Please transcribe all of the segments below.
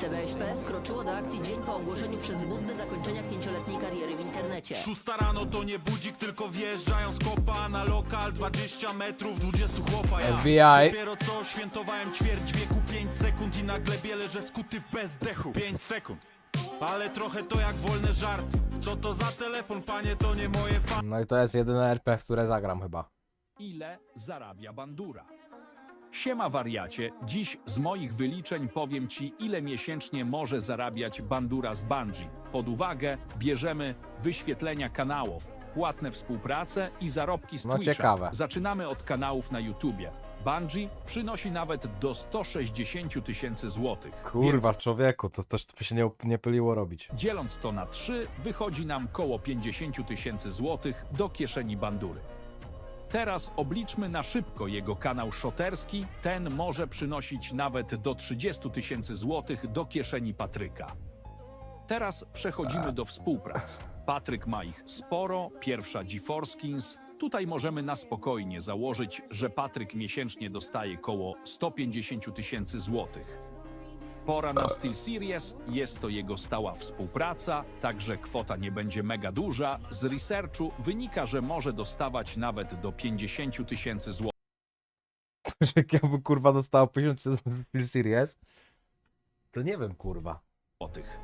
CBŚP wkroczyło do akcji dzień po ogłoszeniu przez Buddę zakończenia pięcioletniej kariery w internecie. Szósta rano to nie budzik, tylko wjeżdżają z kopa na lokal 20 metrów, 20 chłopa ja FBI. Dopiero co świętowałem ćwierć wieku 5 sekund i nagle bielę, że skuty bez dechu 5 sekund ale trochę to jak wolny żart Co to za telefon, panie, to nie moje fa... No i to jest jedyne RP, w które zagram chyba. ile zarabia bandura. Siema wariacie, dziś z moich wyliczeń powiem ci, ile miesięcznie może zarabiać bandura z Bungie. Pod uwagę bierzemy wyświetlenia kanałów, płatne współprace i zarobki z No Twitcha. ciekawe. Zaczynamy od kanałów na YouTubie. Bungie przynosi nawet do 160 000 tysięcy złotych. Kurwa, człowieku, to też by się nie, nie pyliło robić. Dzieląc to na 3, wychodzi nam koło 50 000 tysięcy złotych do kieszeni bandury. Teraz obliczmy na szybko jego kanał szoterski. Ten może przynosić nawet do 30 000 tysięcy złotych do kieszeni Patryka. Teraz przechodzimy do współprac. Patryk ma ich sporo, pierwsza GeForce. Tutaj możemy na spokojnie założyć, że Patryk miesięcznie dostaje koło 150 000 tysięcy złotych. Pora na Steel Series, jest to jego stała współpraca, także kwota nie będzie mega duża. Z researchu wynika, że może dostawać nawet do 50 000 tysięcy Że jak ja bym kurwa dostał 50 z Steel Series, to nie wiem kurwa. złotych.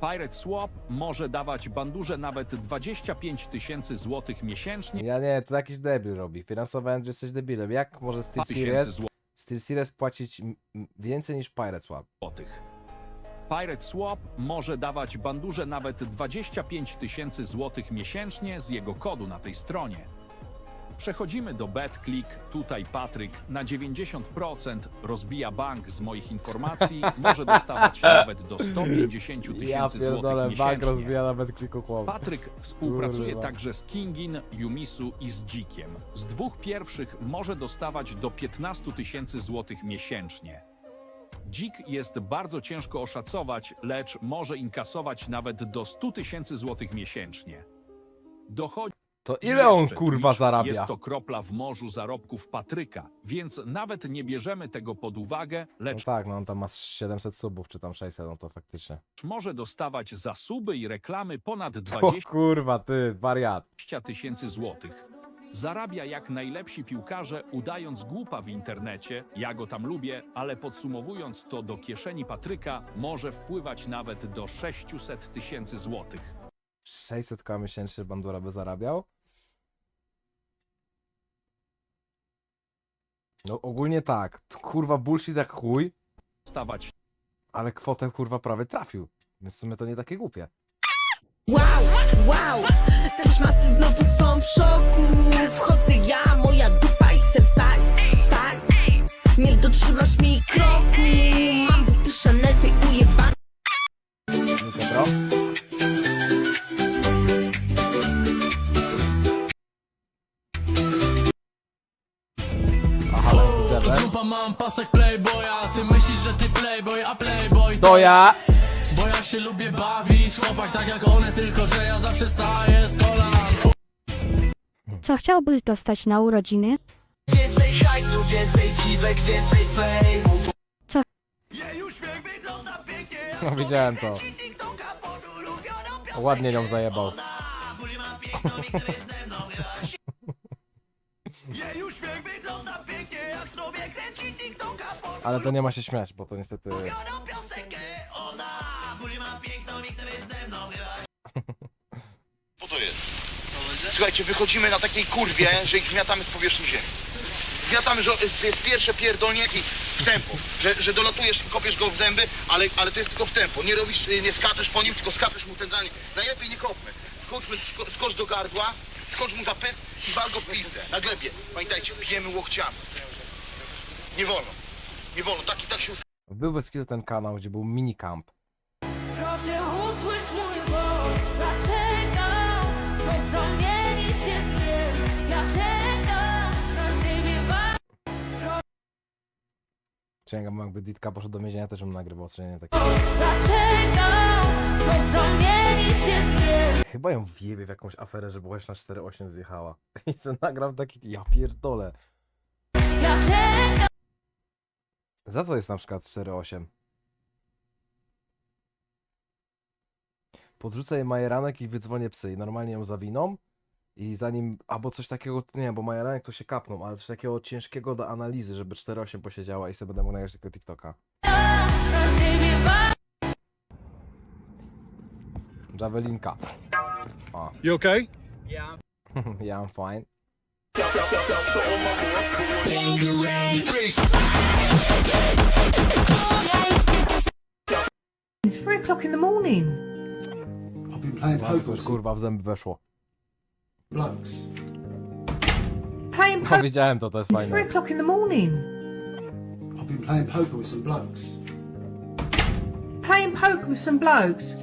Pirate Swap może dawać bandurze nawet 25 tysięcy złotych miesięcznie. Ja nie, to jakiś debil robi. Finansowy Andrew jesteś debilem. Jak może Steel tysięcy Series, Steel Series płacić więcej niż Pirate Swap? złotych. Pirate Swap może dawać bandurze nawet 25 tysięcy złotych miesięcznie z jego kodu na tej stronie. Przechodzimy do BetClick. Tutaj Patryk na 90% rozbija bank z moich informacji. Może dostawać nawet do 150 Ja tysięcy pierdolę, złotych bank miesięcznie. rozbija nawet kliku chłopu. Patryk współpracuje Kurwa. także z Kingin, Yumisu i z Dzikiem. Z dwóch pierwszych może dostawać do 15 tysięcy złotych miesięcznie. Dzik jest bardzo ciężko oszacować, lecz może inkasować nawet do 100 tysięcy złotych miesięcznie. Dochodzi To ile on jeszcze kurwa Twitch. zarabia? Jest to kropla w morzu zarobków Patryka, więc nawet nie bierzemy tego pod uwagę, No lecz tak, no on tam ma 700 subów, czy tam 600, no to faktycznie. może dostawać za suby i reklamy ponad O 20 kurwa, ty, wariat. 20 tysięcy złotych. Zarabia jak najlepsi piłkarze, udając głupa w internecie. Ja go tam lubię, ale podsumowując to do kieszeni Patryka, może wpływać nawet do 600 tysięcy złotych. 600 k miesięcznie Bandura by zarabiał? No ogólnie tak, kurwa bullshit jak chuj, Stawać. Ale kwotę kurwa prawie trafił. Więc w sumie to nie takie głupie. Wow, wow, te szmaty znowu są w szoku. Wchodzę ja, moja dupa XL size, size Nie dotrzymasz mi kroku playboy To ja! Bo ja się lubię bawić Chłopak tak jak one, tylko że ja zawsze staję z kolan Co chciałbyś dostać na urodziny? Więcej hajsu, więcej dziwek, więcej fejmu No widziałem to. Ładnie nią zajebał. Ale to nie ma się śmiać, bo to niestety... Co to jest? Słuchajcie, wychodzimy na takiej kurwie, że ich zmiatamy z powierzchni ziemi. Zmiatamy, że jest pierwsze pierdolnięcie w tempo, że, że dolatujesz, kopiesz go w zęby, ale, ale to jest tylko w tempo. Nie robisz, y, nie skaczesz po nim, tylko skaczesz mu centralnie. Najlepiej nie kopmy. Skoczmy, sko, skocz do gardła, skocz mu za pysk i wal go pizdę, na glebie. Pamiętajcie, pijemy łokciami. Nie wolno. Nie wolno, taki tak się Był bez ten kanał, gdzie był minicamp. Księga, bo jakby Ditka poszedł do więzienia, też bym nagrywał strzelanie takie. Się z. Chyba ją wjebie w jakąś aferę, że byłaś na 4.8 zjechała. I co nagram taki, ja pierdolę. Ja czekam. Za co jest na przykład 4.8? Podrzucę jej majeranek i wydzwonię psy. I normalnie ją zawiną, i zanim, albo coś takiego, nie wiem, bo majeranek to się kapną, ale coś takiego ciężkiego do analizy, żeby 4-8 posiedziała i sobie będę mógł nagrać takiego TikToka. Javelinka. O. You okay? yeah, I'm fine. It's three o'clock in the morning. I've been playing Wow, poker coś with kurwa w zęby weszło. Blokes. Playing No, poker. widziałem to, to jest It's three fajne. o'clock in the morning. I've been playing poker with some blokes. Playing poker with some blokes.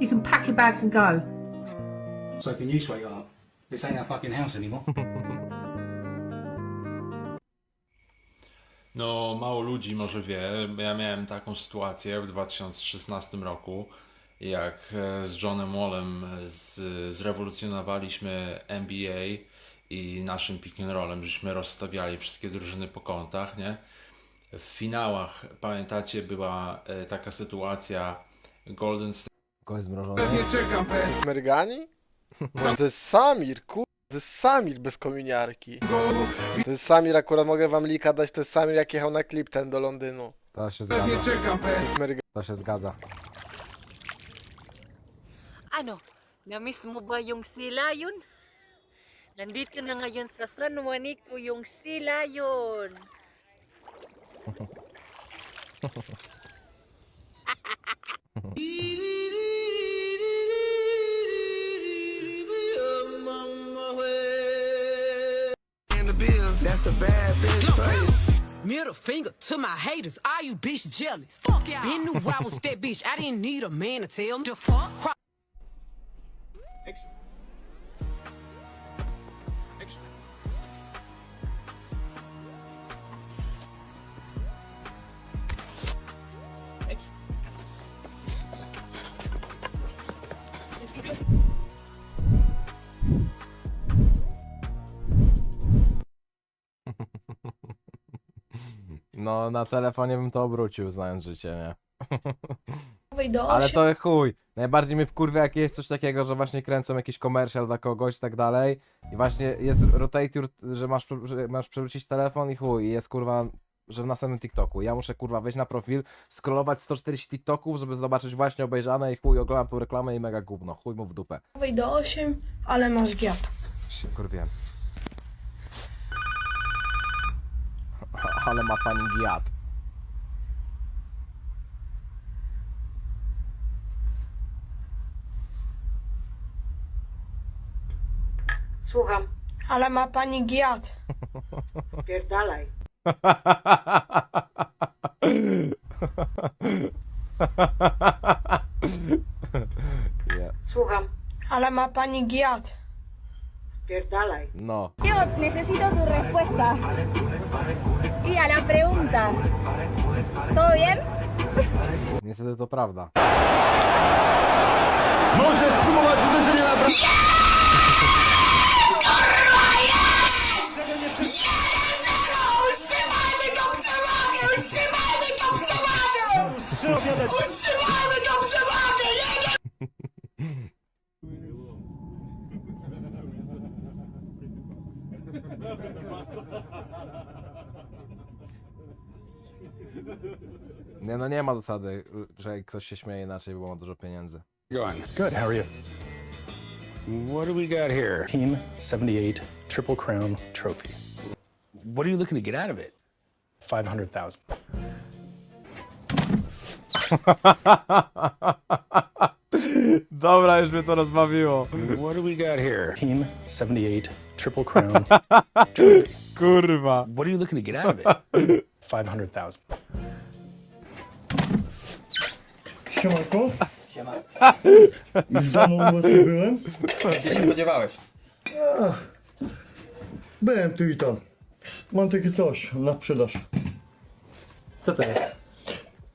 You can pack your bags and go. So can you up? This ain't our fucking house anymore. No, mało ludzi może wie. Ja miałem taką sytuację w 2016 roku, jak e, z Johnem Wallem z, zrewolucjonowaliśmy NBA i naszym pick and rollem, żeśmy rozstawiali wszystkie drużyny po kątach, nie? W finałach, pamiętacie, była e, taka sytuacja Golden State Kogoś zmrożony. Smergani? No to jest Samir, kur... To jest Samir bez kominiarki. To jest Samir, akurat mogę wam lika dać, to jest Samir jak jechał na klip ten do Londynu. To się zgadza. Smergani. To się zgadza. Ano, na-miss mo ba yung sila yun? Nandito na ngayon sa San Juanico yung sila yun. Middle finger to my haters, are you bitch jealous? Fuck yeah. Been knew I was that bitch, I didn't need a man to tell me. The fuck? No, na telefonie bym to obrócił, znając życie, nie? Do Ale to chuj. Najbardziej mnie wkurwia, jak jest coś takiego, że właśnie kręcą jakiś komercjal dla kogoś i tak dalej. I właśnie jest rotator, że masz, że masz przewrócić telefon i chuj. I jest kurwa, że w następnym TikToku. Ja muszę kurwa wejść na profil, scrollować 140 TikToków, żeby zobaczyć właśnie obejrzane i chuj, oglądam tą reklamę i mega gówno. Chuj mu w dupę. do 8, ale masz giat. Się kurwiłem. Ale ma pani giat. Słucham. Ale ma pani giat. Pierdalaj. Słucham. Ale ma pani giat. Pierdalaj. No. necesito tu respuesta. Y a la pregunta. ¿Todo bien? Niestety to prawda. Nie, no nie ma zasady, że ktoś się śmieje inaczej, bo ma dużo pieniędzy. Good, how are you? What do we got here? Team 78 Triple Crown Trophy. What are you looking to get out of it? 500,000. Dobra, już mnie to rozbawiło. What do we got here? Team 78 Triple Crown Trophy. Kurwa. What are you looking to get out of it? 500,000. Siemanko. Siema. Już dawno u was nie byłem? Gdzie się spodziewałeś? Byłem tu i tam. Mam takie coś na sprzedaż. Co to jest?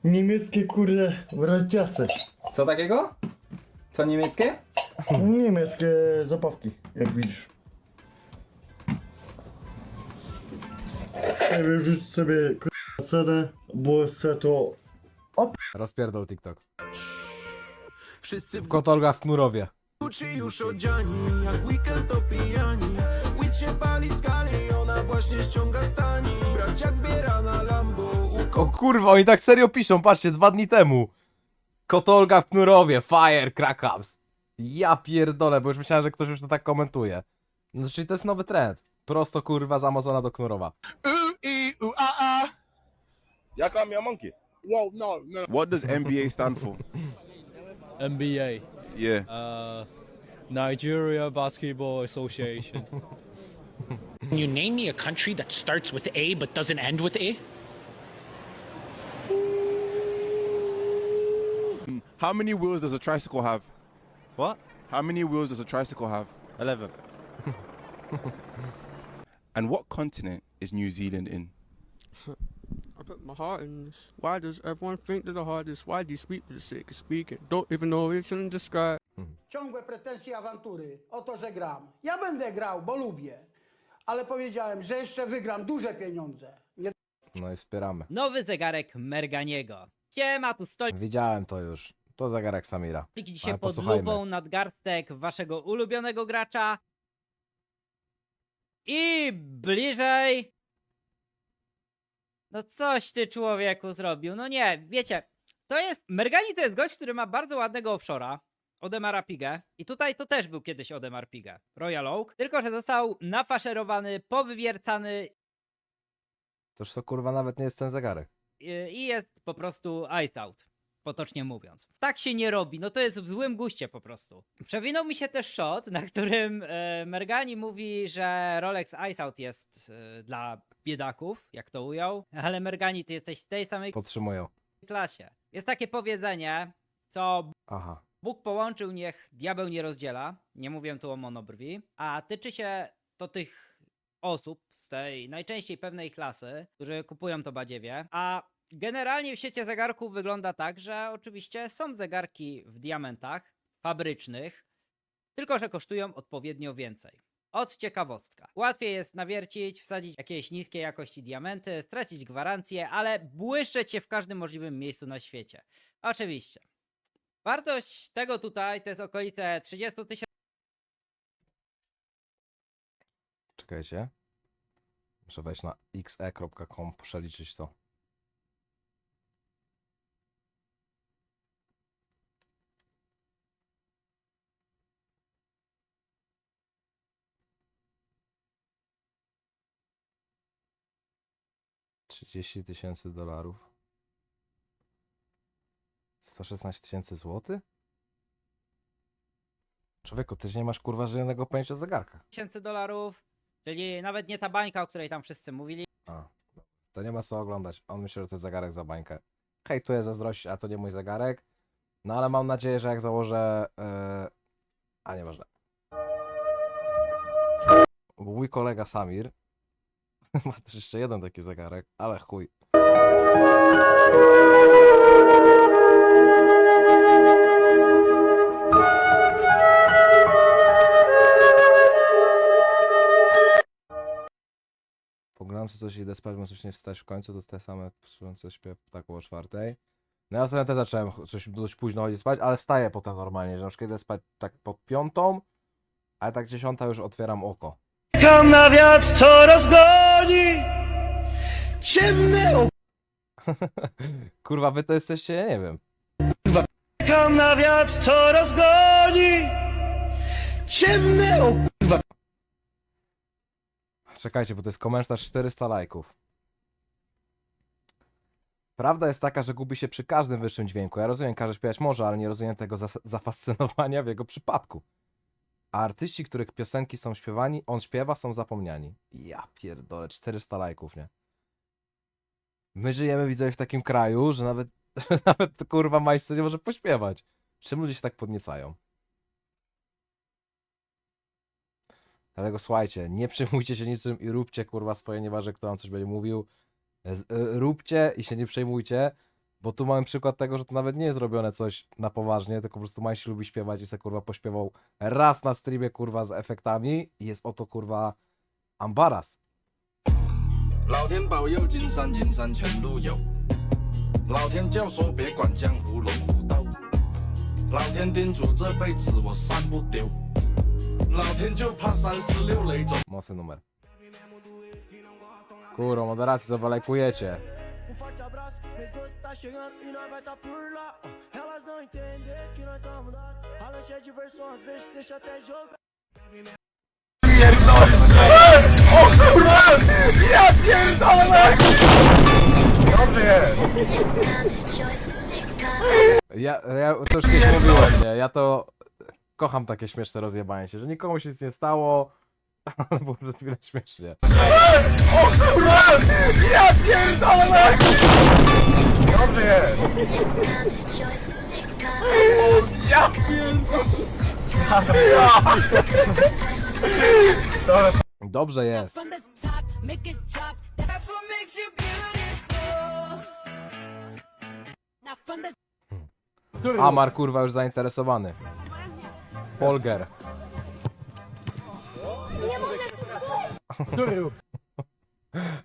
Niemieckie kurde radziace. Co takiego? Co niemieckie? Niemieckie zapawki, jak widzisz. Nie wiem, rzuć sobie kurde, cenę, bo chcę to Rozpierdol TikTok. Wszyscy w kotolgach w Knurowie. Gucci już odziani Jak weekend to pijani Weed się pali skali Ona właśnie ściąga stani Braciak zbiera na Lambo O kurwa, oni tak serio piszą, patrzcie, dwa dni temu. Kotolga w Knurowie, fire, crackhouse. Ja pierdolę, bo już myślałem, że ktoś już to tak komentuje. No, czyli to jest nowy trend. Prosto kurwa z Amazona do Knurowa. i u a a Y'all call me a monkey. Whoa, no, no What does NBA stand for? NBA, Yeah. uh, Nigeria Basketball Association. Can you name me a country that starts with A but doesn't end with A? How many wheels does a tricycle have? What? How many wheels does a tricycle have? 11. and what continent is New Zealand in? I put my heart in this. Why does everyone think that the heart is why do you speak for the sake of speaking? Don't even know it's in the sky. Ciągłe pretensje awantury o to, że gram. Ja będę grał, bo lubię. Ale powiedziałem, że jeszcze wygram duże pieniądze. Nie No i wspieramy. Nowy zegarek Merganiego. Siema, tu stolik Widziałem to już. To zegarek Samira. dzisiaj Ale pod posłuchajmy. lupą nadgarstek waszego ulubionego gracza. I bliżej. No coś ty człowieku zrobił. No nie, wiecie, to jest. Mergani to jest gość, który ma bardzo ładnego offshore'a. Odemara Pigę. I tutaj to też był kiedyś Odemar Pigę. Royal Oak. Tylko, że został nafaszerowany, powywiercany Toż to kurwa nawet nie jest ten zegarek. i i jest po prostu ice out. Potocznie mówiąc. Tak się nie robi, no to jest w złym guście po prostu. Przewinął mi się też shot, na którym e, Mergani mówi, że Rolex Ice Out jest e, dla biedaków, jak to ujął, ale Mergani, ty jesteś w tej samej Podtrzymują. klasie. Jest takie powiedzenie, co Aha. Bóg połączył, niech diabeł nie rozdziela. Nie mówię tu o monobrwi. A tyczy się to tych osób z tej najczęściej pewnej klasy, którzy kupują to badziewie. A generalnie w świecie zegarków wygląda tak, że oczywiście są zegarki w diamentach fabrycznych, tylko że kosztują odpowiednio więcej. Od ciekawostka. Łatwiej jest nawiercić, wsadzić jakieś niskiej jakości diamenty, stracić gwarancję, ale błyszczeć się w każdym możliwym miejscu na świecie. Oczywiście. Wartość tego tutaj to jest okolice 30 tysięcy Czekajcie. Muszę wejść na xe.com, przeliczyć to. Trzydzieści tysięcy dolarów. 116 tysięcy złotych? Człowieku, ty nie masz kurwa żadnego pojęcia o zegarkach. tysięcy dolarów, czyli nawet nie ta bańka, o której tam wszyscy mówili. A, to nie ma co oglądać. On myśli, że to jest zegarek za bańkę. Hejtuję zazdrość, a to nie mój zegarek. No ale mam nadzieję, że jak założę... Yy... A, nieważne. Mój kolega Samir ma też jeszcze jeden taki zegarek, ale chuj. Pogram sobie coś i idę spać, bo coś nie wstać w końcu, to te same psujące śpię tak około czwartej. No ja sobie też zacząłem coś dość późno chodzić spać, ale wstaję potem normalnie, że na przykład idę spać tak pod piątą, ale tak dziesiąta już otwieram oko. Kam na wiatr, co Ciemne o... Kurwa, wy to jesteście, ja nie wiem. Kam na wiatr, co rozgoni Ciemne o... Czekajcie, bo to jest komentarz 400 lajków. Prawda jest taka, że gubi się przy każdym wyższym dźwięku. Ja rozumiem, każdy śpiewać może, ale nie rozumiem tego zas- zafascynowania w jego przypadku. A artyści, których piosenki są śpiewani, on śpiewa, są zapomniani. Ja pierdolę, 400 lajków, nie? My żyjemy, widzę, w takim kraju, że nawet, nawet kurwa majsce nie może pośpiewać. Czym ludzie się tak podniecają? Dlatego słuchajcie, nie przejmujcie się niczym i róbcie kurwa swoje, nieważne kto wam coś będzie mówił. Z, y, róbcie i się nie przejmujcie, bo tu mamy przykład tego, że to nawet nie jest robione coś na poważnie, tylko po prostu Majsi lubi śpiewać i se kurwa pośpiewał raz na streamie kurwa z efektami i jest oto kurwa ambaras. 老天保佑，金山银山全路有。老天教唆别管江湖龙虎斗。 老天叮嘱这辈子我散不丢，老天就怕三十六雷走。 Mocny numer. Kurwa, moderacji zawalejkujecie. Mês dois tá chegando e nós vai tá por lá. Elas não entendem que nós tá mudado. A lanche é diversão, às vezes deixa até jogar. Ja, ja to już kiedyś mówiłem, nie? Ja to kocham takie śmieszne rozjebanie się, że nikomu się nic nie stało, ale było przez chwilę śmiesznie. Ja pierdolę! Dobrze O, ja pierdolę! Dobrze jest. Amar kurwa już zainteresowany. Polger.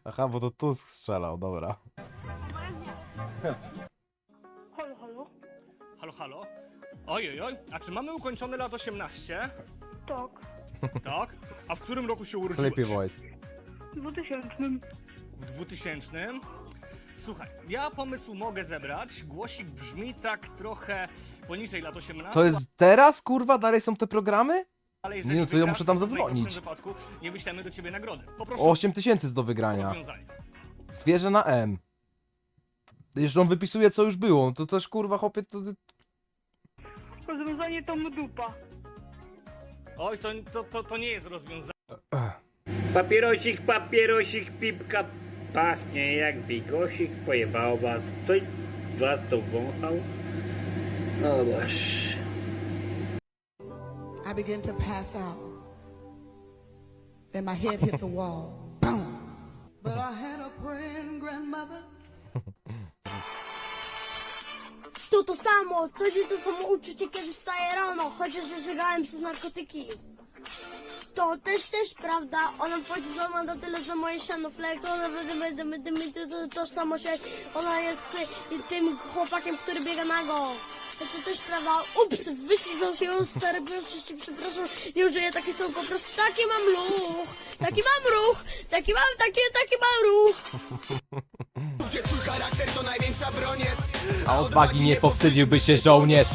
Aha, bo to Tusk strzelał, dobra. Halo, halo? Halo, halo? Oj, oj, oj, a czy mamy ukończone lat 18? Tak. Tak? A w którym roku się urodziłeś? Sleepy voice. W 2000. W 2000? Słuchaj, ja pomysł mogę zebrać. Głosik brzmi tak trochę poniżej lat 18. To jest teraz kurwa? Dalej są te programy? Ale jeżeli Nie, no to ja muszę tam w najgorszym zadzwonić. wypadku nie wyślemy do ciebie nagrody. Poproszę O 8 tysięcy jest do wygrania. rozwiązanie. Zwierzę na M. Jeszcze on wypisuje co już było, to też kurwa chłopie to... Rozwiązanie to mdupa. Oj, to, to, to, to nie jest rozwiązanie. Papierosik, papierosik, pipka pachnie jak bigosik, pojebało was. Ktoś was to wąchał? No boż. I began to pass out. Then my head hit the wall. Boom. But I had a praying grandmother. To to samo, codziennie to samo uczucie, kiedy wstaję rano, chociaż żegałem przez narkotyki. To też, też prawda, ona płaci za ma na tyle, że moje siano flek, to ona dymy, dymy, dymy, to, to, tożsamość, ona jest ty, tym chłopakiem, który biega nago. To, to też prawda, ups, wyśliznął się z stary, proszę, przepraszam, nie użyję taki słów, po prostu taki mam ruch, taki mam ruch, taki mam, taki, taki mam ruch. Gdzie twój charakter to największa broń jest A odwagi nie powstydziłby się żołnierz.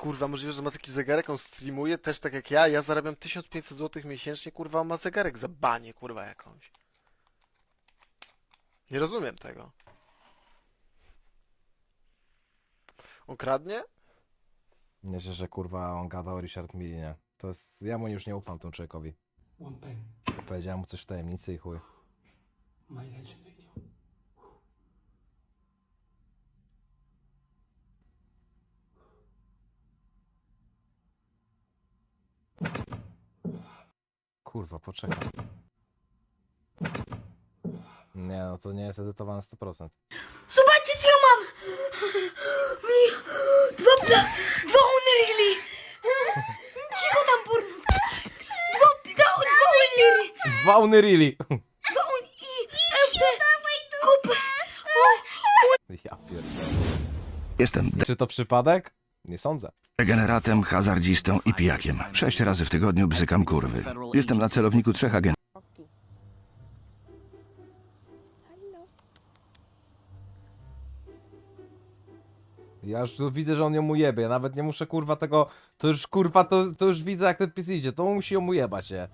Kurwa możliwe, że ma taki zegarek, on streamuje też tak jak ja, ja zarabiam 1500 zł miesięcznie, kurwa, on ma zegarek za banie, kurwa, jakąś. Nie rozumiem tego. On kradnie? Nie, że, że kurwa on gada o Richard Millinie. To jest... Ja mu już nie ufam temu człowiekowi. One pen, Powiedziałem mu coś w tajemnicy i chuj. my legend Kurwa, poczekaj. Nie no, to nie jest edytowane 100%. Zobaczcie co ja mam! Mi dwa pla... Dwa Unreally! Cicho tam porno! Dwa, dwa, dwa Unreally! Dwa Unreally! Dwa un... i... FD... Kupę! Ja pierdolę. Jestem Czy to przypadek? Nie sądzę. degeneratem, hazardzistą i pijakiem. Sześć razy w tygodniu bzykam kurwy. Jestem na celowniku trzech agentów. Ja już tu widzę, że on ją mu jebie. Ja nawet nie muszę kurwa tego. To już kurwa, to, to już widzę jak ten pis idzie. To on musi ją mu jebać, nie?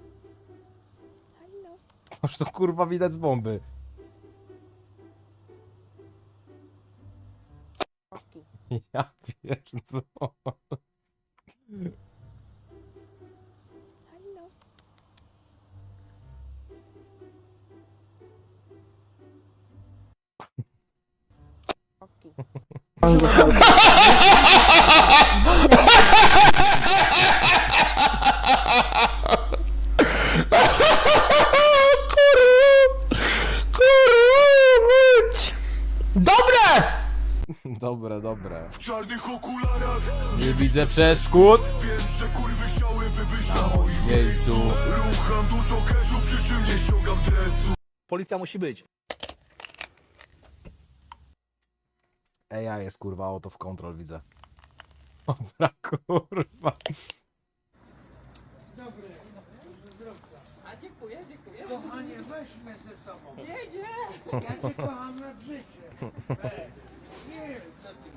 To już to kurwa widać z bomby. Ja pierdolę. Dobre! Widzę przeszkód. Wiem, że kurwy chciały Rucham dużo cashu, przy czym nie ściągam dresu Policja musi być. AI jest kurwa auto w control widzę. Dobra kurwa. A dziękuję, dziękuję. Kochanie, weźmy ze sobą. Nie, nie. Ja cię kocham na życie. Weź. Nie, co ty.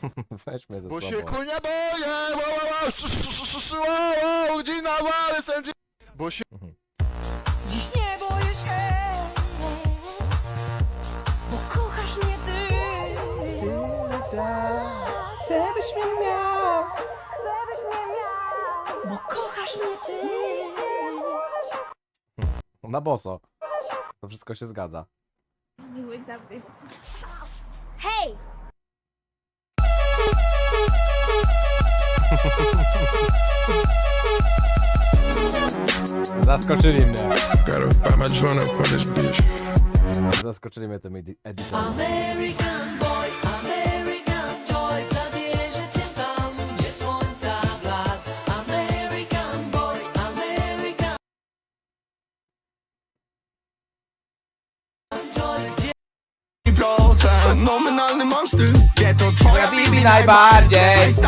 Weźmy ze Bo sobą. się kunia boję! Wow, wow, wow, sz, sz, sz, sz, sz, wow, wow, Gina, wow. Bo się... Dziś nie boję się, bo kochasz mnie ty. Co byś mnie miał? Bo kochasz mnie ty. Na boso. To wszystko się zgadza. Z miłych zawsze. Hej! Zaskoczyli mnie. Gotta buy my up this bitch Zaskoczyli mnie tym editorem. American boy, American joy, zabierze cię tam, gdzie słońca blask. American boy, American joy, gdzie Nominalny mam styl to twoja bibi najbardziej. jest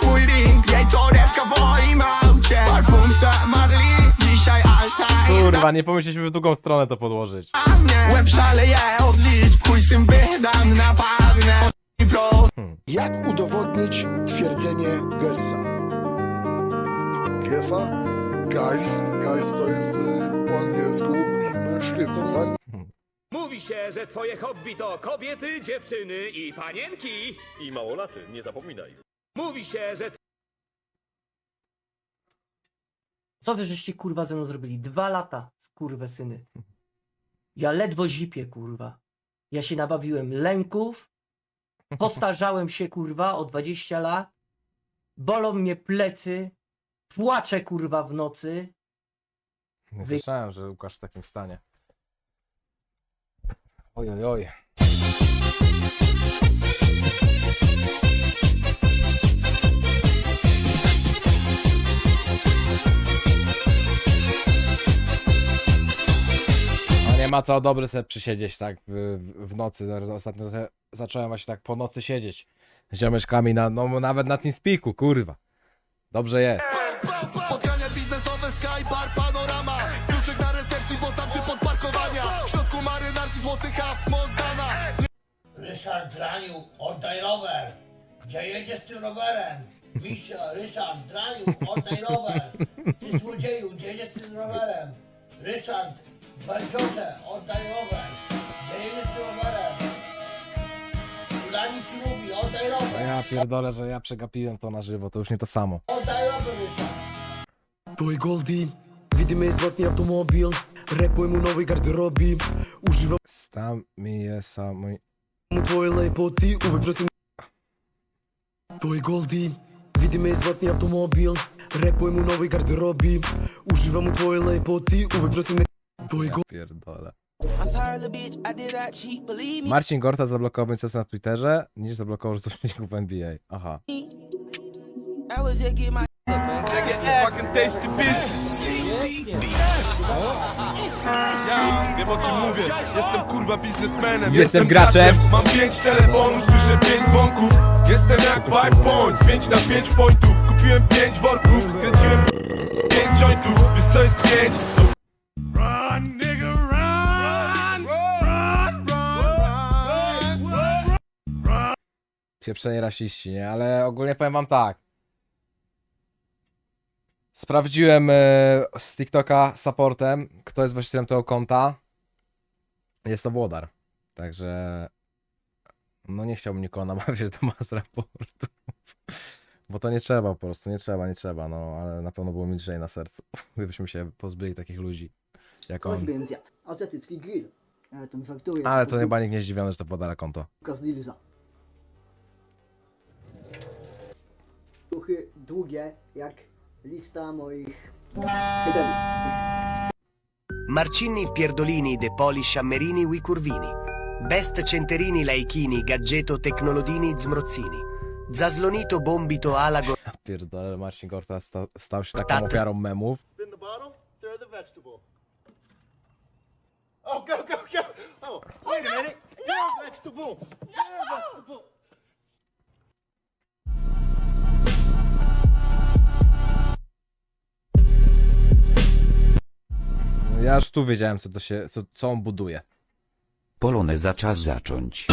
twój ring Jej torebka w moim aucie Parfum Marley Dzisiaj alta Kurwa, nie pomyśleliśmy w drugą stronę to podłożyć. mnie Łeb szaleje odlicz Chuj z tym wydam napadnę Pro Jak udowodnić twierdzenie Gessa? Gessa? Guys, guys to jest y, po angielsku mężczyzną, tak? Mówi się, że twoje hobby to kobiety, dziewczyny i panienki. I małolaty, nie zapominaj. Mówi się, że Co wy żeście kurwa ze mną zrobili? Dwa lata, kurwe syny. Ja ledwo zipię, kurwa. Ja się nabawiłem lęków, postarzałem się, kurwa, o 20 lat, bolą mnie plecy, płaczę, kurwa, w nocy. Nie słyszałem, że Łukasz w takim stanie. Oj, oj, oj. No nie ma co dobry sobie przysiedzieć tak w, w nocy. Ostatnio za- zacząłem właśnie tak po nocy siedzieć z ziomeczkami na, no nawet na TeamSpeaku, kurwa. Dobrze jest. Spotkania biznesowe, sky bar, panorama Kluczyk na recepcji, bo tamty pod parkowania W środku marynarki, złoty Ryszard Draniu, oddaj rower. Gdzie jedziesz z tym rowerem? Mistrz, Ryszard Draniu, oddaj rower. Ty złodzieju, gdzie jedziesz z tym rowerem? Ryszard, Belgiorze, oddaj rower. Gdzie jedziesz z tym rowerem? Ulani ci mówi, oddaj rower. ja pierdolę, że ja przegapiłem to na żywo, to już nie to samo. Oddaj rower, Ryszard. To je Goldie, widzimy zlotny automobil, repuj mu nowej garderobi, używam Stam mi jest samo... To je Goldie, widzimy zlotny automobil, repuj mu nowej garderobi, używam mu twoje lepoty, uby prosim. To je Goldie. Pierdolę. I'm sorry, little bitch, I did that cheat, believe me. Marcin Gorta zablokował coś na Twitterze, niż zablokował rzeczników w NBA. Aha. Fucking tasty bitches. Wiem o czym mówię, jestem kurwa biznesmenem. Jestem graczem. Mam pięć telefonów, słyszę pięć dzwonków. Jestem jak five points, pięć na pięć pointów. Kupiłem pięć worków, skręciłem pięć jointów. Wiesz co jest pięć? Run, nigga, run. Run, run, run, run Pieprzeni rasiści, nie? Ale ogólnie powiem wam tak. Sprawdziłem e, z TikToka supportem, kto jest właścicielem tego konta. Jest to Włodar. Także no nie chciałbym nikogo namawiać, że to ma z raportu. Bo to nie trzeba po prostu, nie trzeba, nie trzeba, no ale na pewno było mi lżej na sercu, gdybyśmy się pozbyli takich ludzi jak on. Azjatycki grill. E. Ale to chyba nikt nie zdziwiony, że to Włodara konto. z Lilza. Ruchy długie, jak lista moich... pytań. Marcini Pierdolini De Polish Ammerini Wicurvini Best Centerini Laichini Gadgeto Tecnolodini Zmrozzini Zaslonito Bombito Alago Pierdolę, Marcin Gorta sta, stał się taką ofiarą memów. vegetable. Oh, go, go, go! Oh, wait a minute. You're a vegetable. You're a vegetable. Ja już tu wiedziałem, co to się, co, co on buduje. Poloneza czas zacząć.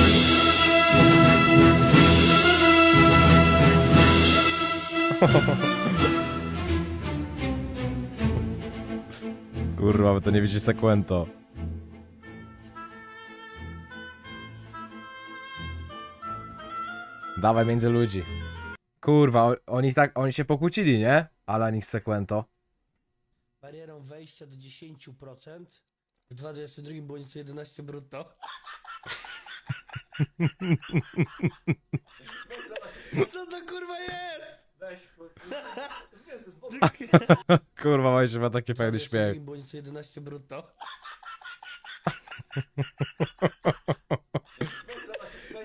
Kurwa, wy to nie widzicie sekwento. Dawaj między ludzi. Kurwa, o- oni tak, oni się pokłócili, nie? Ale nich sekwento. Barierą wejścia do 10%. W 2022 było nieco 11 brutto. Co to kurwa jest? Weź Kurwa, Wojciech ma taki fajny śmiech. było nieco 11 brutto.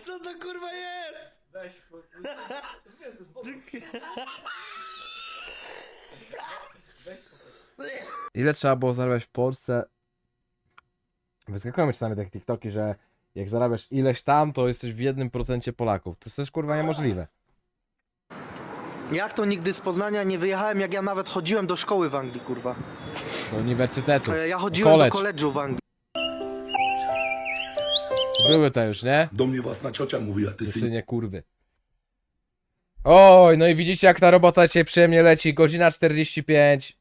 Co to kurwa jest? Weź Ile trzeba było zarabiać w Polsce? Wyskakują mi czasami takie TikToki, że jak zarabiasz ileś tam, to jesteś w jednym procencie Polaków. To jest też kurwa niemożliwe. Jak to nigdy z Poznania nie wyjechałem, jak ja nawet chodziłem do szkoły w Anglii, kurwa. Do uniwersytetu. E, Ja do chodziłem college. do koledżu w Anglii. Były te już, nie? Do mnie własna ciocia mówiła, ty Ty syn. synie kurwy. Oj, no i widzicie jak ta robota dzisiaj przyjemnie leci. Godzina 45.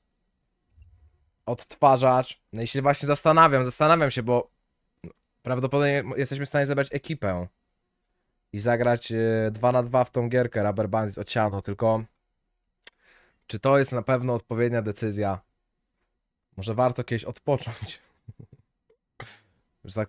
Odtwarzacz. No i się właśnie zastanawiam, zastanawiam się, bo prawdopodobnie jesteśmy w stanie zebrać ekipę i zagrać 2 na 2 w tą gierkę Rubber Bands od Ciano, tylko czy to jest na pewno odpowiednia decyzja? Może warto kiedyś odpocząć. Że tak